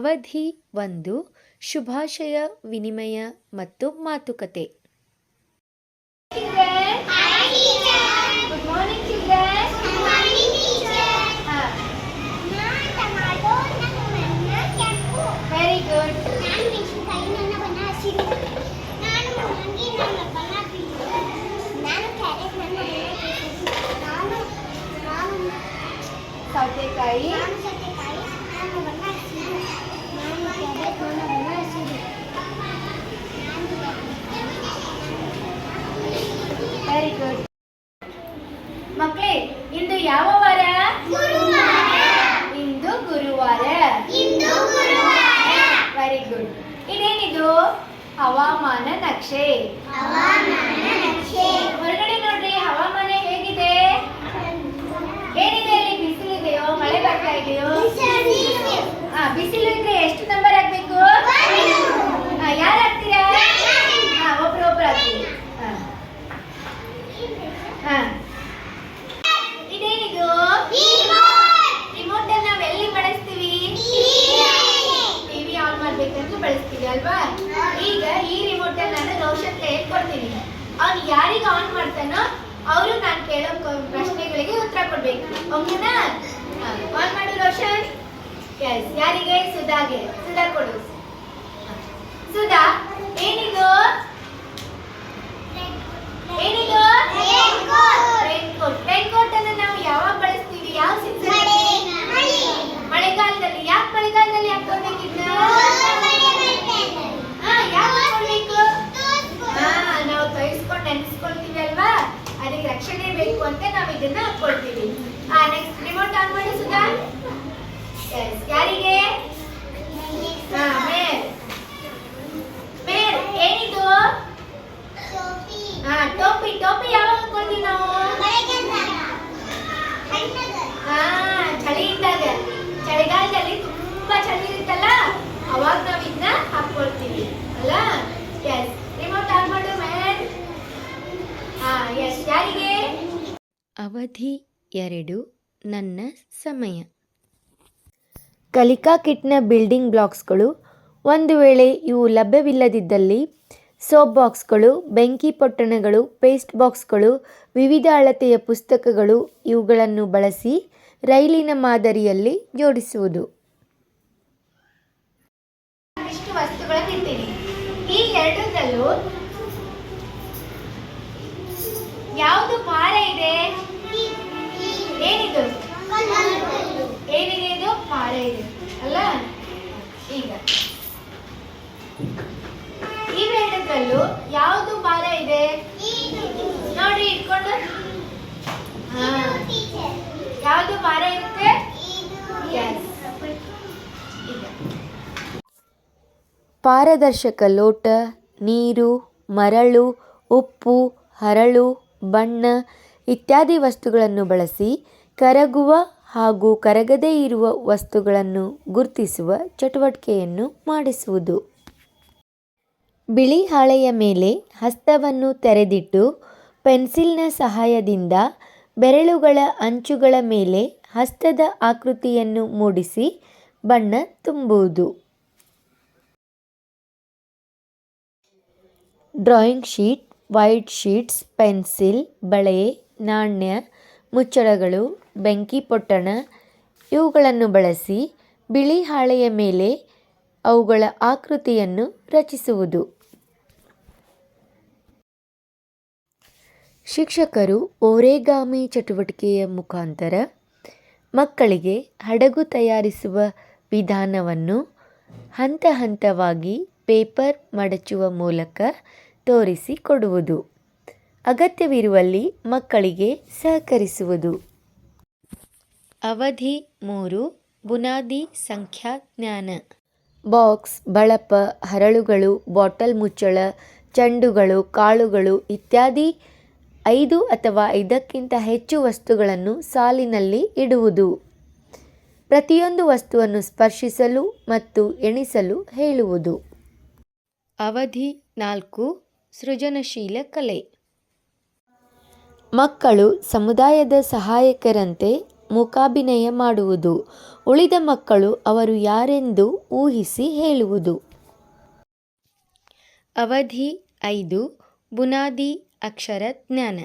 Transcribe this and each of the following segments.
ಅವಧಿ ಒಂದು ಶುಭಾಶಯ ವಿನಿಮಯ ಮತ್ತು ಮಾತುಕತೆ ಸೌತೆಕಾಯಿ ವೆರಿ ಗುಡ್ ಮಕ್ಕಳೇ ಇಂದು ಯಾವ ವಾರ? ಇಂದು ಗುರುವಾರ. ವೆರಿ ಗುಡ್ ಇದೇನಿದು ಹವಾಮಾನ ನಕ್ಷೆ. ಅಲ್ವಾ? ಈಗ ಈ ರಿಮೋಟ್ ನಾನು ರೋಷನ್ ಕೈಯಲ್ಲಿ ಕೊಡ್ತೀನಿ ಅವ್ನು ಯಾರಿಗೆ ಆನ್ ಮಾಡ್ತಾನೋ ಅವರು ನಾನು ಕೇಳೋ ಪ್ರಶ್ನೆಗಳಿಗೆ ಉತ್ತರ ಕೊಡ್ಬೇಕು. ಓಕೆನಾ? ಆನ್ ಮಾಡು ರೋಷನ್. ಎಸ್ ಯಾರಿಗೆ? ಸುಧಾಗೆ. ಸುಧಾ ಕೊಡು. ಸುಧಾ ಏನಿದು? ಏನಿದು? ರೈನ್ ಕೋಟ್ ರೈನ್ ಕೋಟ್ ಅನ್ನು ನಾವು ಯಾವಾಗ ಬಳಸ್ತೀವಿ? ಯಾವ ಸೀಸನ್ ಇದನ್ನ ಹಾಕೊಳ್ತೀವಿ ಹಾ ನೆಕ್ಸ್ಟ್ ರಿಮೋಟ್ ಆನ್ ಮಾಡಿ ಸುಧಾ ಎಸ್ ಯಾರಿಗೆ ಹಾ ಮೇಲ್ ಮೇಲ್ ಏನಿದು ಹಾ ಟೋಪಿ ಟೋಪಿ ಯಾವಾಗ ಹಾಕೊಳ್ತೀವಿ ನಾವು ಹಾ ಚಳಿ ಇದ್ದಾಗ ಚಳಿಗಾಲದಲ್ಲಿ ತುಂಬಾ ಚಳಿ ಇರುತ್ತಲ್ಲ ಅವಾಗ ನಾವ್ ಇದನ್ನ ಹಾಕೊಳ್ತೀವಿ ಅಲ್ಲ ಎಸ್ ರಿಮೋಟ್ ಆನ್ ಮಾಡು ಮ್ಯಾನ್ ಹಾ ಎಸ್ ಯಾರಿಗೆ ಅವಧಿ ಎರಡು, ನನ್ನ ಸಮಯ. ಕಲಿಕಾ ಕಿಟ್ನ ಬಿಲ್ಡಿಂಗ್ ಬ್ಲಾಕ್ಸ್ಗಳು, ಒಂದು ವೇಳೆ ಇವು ಲಭ್ಯವಿಲ್ಲದಿದ್ದಲ್ಲಿ, ಸೋಪ್ ಬಾಕ್ಸ್ಗಳು, ಬೆಂಕಿ ಪೊಟ್ಟಣಗಳು, ಪೇಸ್ಟ್ ಬಾಕ್ಸ್ಗಳು, ವಿವಿಧ ಅಳತೆಯ ಪುಸ್ತಕಗಳು ಇವುಗಳನ್ನು ಬಳಸಿ ರೈಲಿನ ಮಾದರಿಯಲ್ಲಿ ಜೋಡಿಸುವುದು. ಯಾವುದು ಭಾರ ಇದೆ? ಏನಿದು? ಏನಿದೆ ಇದು? ಮಾರೆ ಇದೆ. ಅಲ್ಲ? ಈಗ. ಇವೆರಡರಲ್ಲೂ ಯಾವುದು ಭಾರ ಇದೆ? ನೋಡ್ರಿ ಇಟ್ಕೊಂಡು. ಯಾವುದು ಭಾರ ಇರುತ್ತೆ? ಪಾರದರ್ಶಕ ಲೋಟ, ನೀರು, ಮರಳು, ಉಪ್ಪು, ಹರಳು, ಬಣ್ಣ ಇತ್ಯಾದಿ ವಸ್ತುಗಳನ್ನು ಬಳಸಿ ಕರಗುವ ಹಾಗೂ ಕರಗದೇ ಇರುವ ವಸ್ತುಗಳನ್ನು ಗುರುತಿಸುವ ಚಟುವಟಿಕೆಯನ್ನು ಮಾಡಿಸುವುದು. ಬಿಳಿ ಹಾಳೆಯ ಮೇಲೆ ಹಸ್ತವನ್ನು ತೆರೆದಿಟ್ಟು ಪೆನ್ಸಿಲ್ನ ಸಹಾಯದಿಂದ ಬೆರಳುಗಳ ಅಂಚುಗಳ ಮೇಲೆ ಹಸ್ತದ ಆಕೃತಿಯನ್ನು ಮೂಡಿಸಿ ಬಣ್ಣ ತುಂಬುವುದು. Drawing sheet, white sheets, pencil, ಬಳೆ ನಾಣ್ಯ, ಮುಚ್ಚಳಗಳು, ಬೆಂಕಿ ಪೊಟ್ಟಣ ಇವುಗಳನ್ನು ಬಳಸಿ ಬಿಳಿ ಹಾಳೆಯ ಮೇಲೆ ಅವುಗಳ ಆಕೃತಿಯನ್ನು ರಚಿಸುವುದು. ಶಿಕ್ಷಕರು ಓರೆಗಾಮಿ ಚಟುವಟಿಕೆಯ ಮುಖಾಂತರ ಮಕ್ಕಳಿಗೆ ಹಡಗು ತಯಾರಿಸುವ ವಿಧಾನವನ್ನು ಹಂತ ಹಂತವಾಗಿ ಪೇಪರ್ ಮಡಚುವ ಮೂಲಕ ತೋರಿಸಿಕೊಡುವುದು ಅಗತ್ಯವಿರುವಲ್ಲಿ ಮಕ್ಕಳಿಗೆ ಸಹಕರಿಸುವುದು. ಅವಧಿ ಮೂರು ಬುನಾದಿ ಸಂಖ್ಯಾಜ್ಞಾನ ಬಾಕ್ಸ್ ಬಳಪ ಹರಳುಗಳು ಬಾಟಲ್ ಮುಚ್ಚಳ ಚೆಂಡುಗಳು ಕಾಳುಗಳು ಇತ್ಯಾದಿ ಐದು ಅಥವಾ ಐದಕ್ಕಿಂತ ಹೆಚ್ಚು ವಸ್ತುಗಳನ್ನು ಸಾಲಿನಲ್ಲಿ ಇಡುವುದು. ಪ್ರತಿಯೊಂದು ವಸ್ತುವನ್ನು ಸ್ಪರ್ಶಿಸಲು ಮತ್ತು ಎಣಿಸಲು ಹೇಳುವುದು. ಅವಧಿ ನಾಲ್ಕು ಸೃಜನಶೀಲ ಕಲೆ. ಮಕ್ಕಳು ಸಮುದಾಯದ ಸಹಾಯಕರಂತೆ ಮೂಕಾಭಿನಯ ಮಾಡುವುದು. ಉಳಿದ ಮಕ್ಕಳು ಅವರು ಯಾರೆಂದು ಊಹಿಸಿ ಹೇಳುವುದು. ಅವಧಿ ಐದು, ಬುನಾದಿ ಅಕ್ಷರ ಜ್ಞಾನ.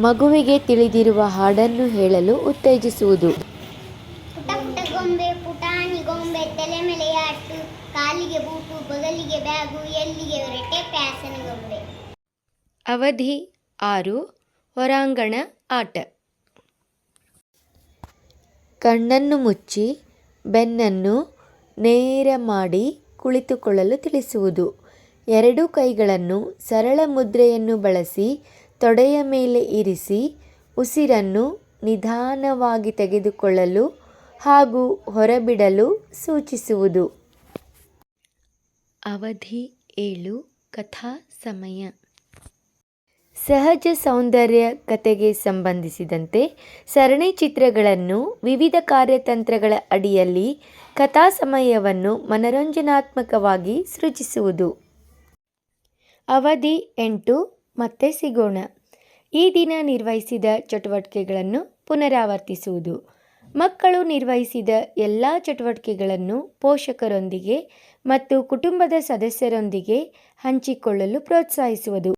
ಮಗುವಿಗೆ ತಿಳಿದಿರುವ ಹಾಡನ್ನು ಹೇಳಲು ಉತ್ತೇಜಿಸುವುದು. ಕಾಲಿಗೆ ಬೂಟು, ಬಗಲಿಗೆ ಬ್ಯಾಗು, ಎಲ್ಲಿಗೆ ಹೊರಟೆ, ಪ್ಯಾಸನ ಗೊಂಬೆ. ಅವಧಿ ಆರು ಹೊರಾಂಗಣ ಆಟ. ಕಣ್ಣನ್ನು ಮುಚ್ಚಿ, ಬೆನ್ನನ್ನು ನೇರ ಮಾಡಿ ಕುಳಿತುಕೊಳ್ಳಲು ತಿಳಿಸುವುದು. ಎರಡೂ ಕೈಗಳನ್ನು ಸರಳ ಮುದ್ರೆಯನ್ನು ಬಳಸಿ ತೊಡೆಯ ಮೇಲೆ ಇರಿಸಿ ಉಸಿರನ್ನು ನಿಧಾನವಾಗಿ ತೆಗೆದುಕೊಳ್ಳಲು ಹಾಗೂ ಹೊರಬಿಡಲು ಸೂಚಿಸುವುದು. ಅವಧಿ ಏಳು, ಕಥಾ ಸಮಯ. ಸಹಜ ಸೌಂದರ್ಯ ಕತೆಗೆ ಸಂಬಂಧಿಸಿದಂತೆ ಸರಣಿ ಚಿತ್ರಗಳನ್ನು ವಿವಿಧ ಕಾರ್ಯತಂತ್ರಗಳ ಅಡಿಯಲ್ಲಿ ಕಥಾ ಸಮಯವನ್ನು ಮನರಂಜನಾತ್ಮಕವಾಗಿ ಸೃಜಿಸುವುದು. ಅವಧಿ ಎಂಟು, ಮತ್ತೆ ಸಿಗೋಣ. ಈ ದಿನ ನಿರ್ವಹಿಸಿದ ಚಟುವಟಿಕೆಗಳನ್ನು ಪುನರಾವರ್ತಿಸುವುದು. ಮಕ್ಕಳು ನಿರ್ವಹಿಸಿದ ಎಲ್ಲ ಚಟುವಟಿಕೆಗಳನ್ನು ಪೋಷಕರೊಂದಿಗೆ ಮತ್ತು ಕುಟುಂಬದ ಸದಸ್ಯರೊಂದಿಗೆ ಹಂಚಿಕೊಳ್ಳಲು ಪ್ರೋತ್ಸಾಹಿಸುವುದು.